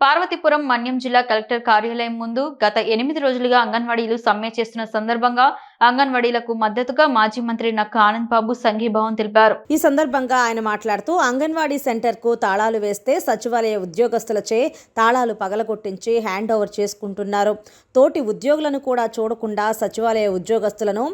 పార్వతీపురం మన్యం జిల్లా కలెక్టర్ కార్యాలయం ముందు గత ఎనిమిది రోజులుగా అంగన్వాడీలు సమ్మె చేస్తున్న సందర్భంగా అంగన్వాడీలకు మద్దతుగా మాజీ మంత్రి నక్క ఆనంద్ బాబు సంఘీభావం తెలిపారు. ఈ సందర్భంగా ఆయన మాట్లాడుతూ అంగన్వాడీ సెంటర్కు తాళాలు వేస్తే సచివాలయ ఉద్యోగస్తులచే తాళాలు పగలగొట్టించి హ్యాండ్ ఓవర్ చేసుకుంటున్నారు. తోటి ఉద్యోగులను కూడా చూడకుండా సచివాలయ ఉద్యోగస్తులను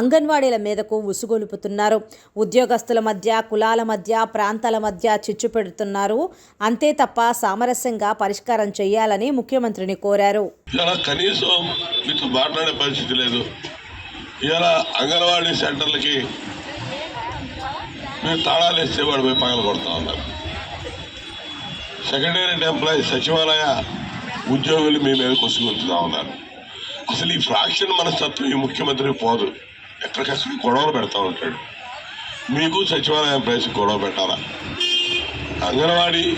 అంగన్వాడీల మీదకు ఉసుగొలుపుతున్నారు. ఉద్యోగస్తుల మధ్య కులాల మధ్య ప్రాంతాల మధ్య చిచ్చు పెడుతున్నారు. అంతే తప్ప సామరస్యంగా పరిష్కారం చేయాలని ముఖ్యమంత్రిని కోరారు. కనీసం మీతో మాట్లాడే పరిస్థితి లేదు. ఇలా అంగన్వాడీ సెంటర్లకి మీరు తాళాలు వేస్తే వాడు పోయి పగల కొడతా ఉన్నారు సెక్రటేరియట్ ఎంప్లాయీ సచివాలయ ఉద్యోగులు మీ మీద కొసుకుంటున్నా ఉన్నారు. అసలు ఈ ఫ్రాక్షన్ మనస్తత్వం ఈ ముఖ్యమంత్రి పోదు. ఎక్కడికక్కడ గొడవలు పెడతా ఉంటాడు? మీకు సచివాలయ ఎంప్లాయీస్ గొడవ పెట్టాలా? అంగన్వాడీ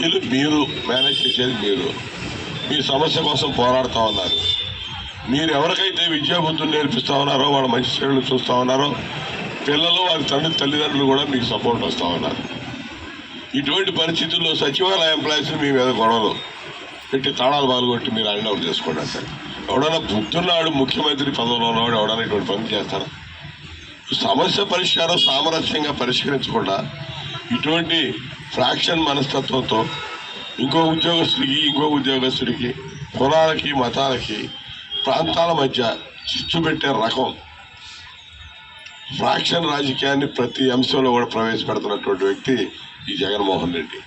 వీళ్ళు మీరు మేనేజ్ చేసేది మీరు. మీ సమస్య కోసం పోరాడుతూ ఉన్నారు. మీరు ఎవరికైతే విద్యాబుద్ధులు నేర్పిస్తా ఉన్నారో వాళ్ళ మంచి చెడులు చూస్తూ ఉన్నారో పిల్లలు వారి తండ్రి తల్లిదండ్రులు కూడా మీకు సపోర్ట్ వస్తూ ఉన్నారు. ఇటువంటి పరిస్థితుల్లో సచివాలయ ఎంప్లాయీస్ మీ మీద గొడవలు పెట్టి తాళాలు పాల్గొట్టి మీరు హ్యాండ్ అవుట్ చేసుకోండి సార్ ఎవడన్నా బుద్ధున్నాడు ముఖ్యమంత్రి పదవిలో ఉన్నవాడు ఎవడైనా ఇటువంటి పని చేస్తారా సమస్య పరిష్కారం సామరస్యంగా పరిష్కరించకుండా ఇటువంటి ఫ్రాక్షన్ మనస్తత్వంతో ఇంకో ఉద్యోగస్తుడికి ఇంకో ఉద్యోగస్తుడికి కులాలకి మతాలకి ప్రాంతాల మధ్య చిచ్చు పెట్టే రకం ఫ్రాక్షన్ రాజకీయాన్ని ప్రతి అంశంలో కూడా ప్రవేశపెడుతున్నటువంటి వ్యక్తి ఈ జగన్మోహన్ రెడ్డి.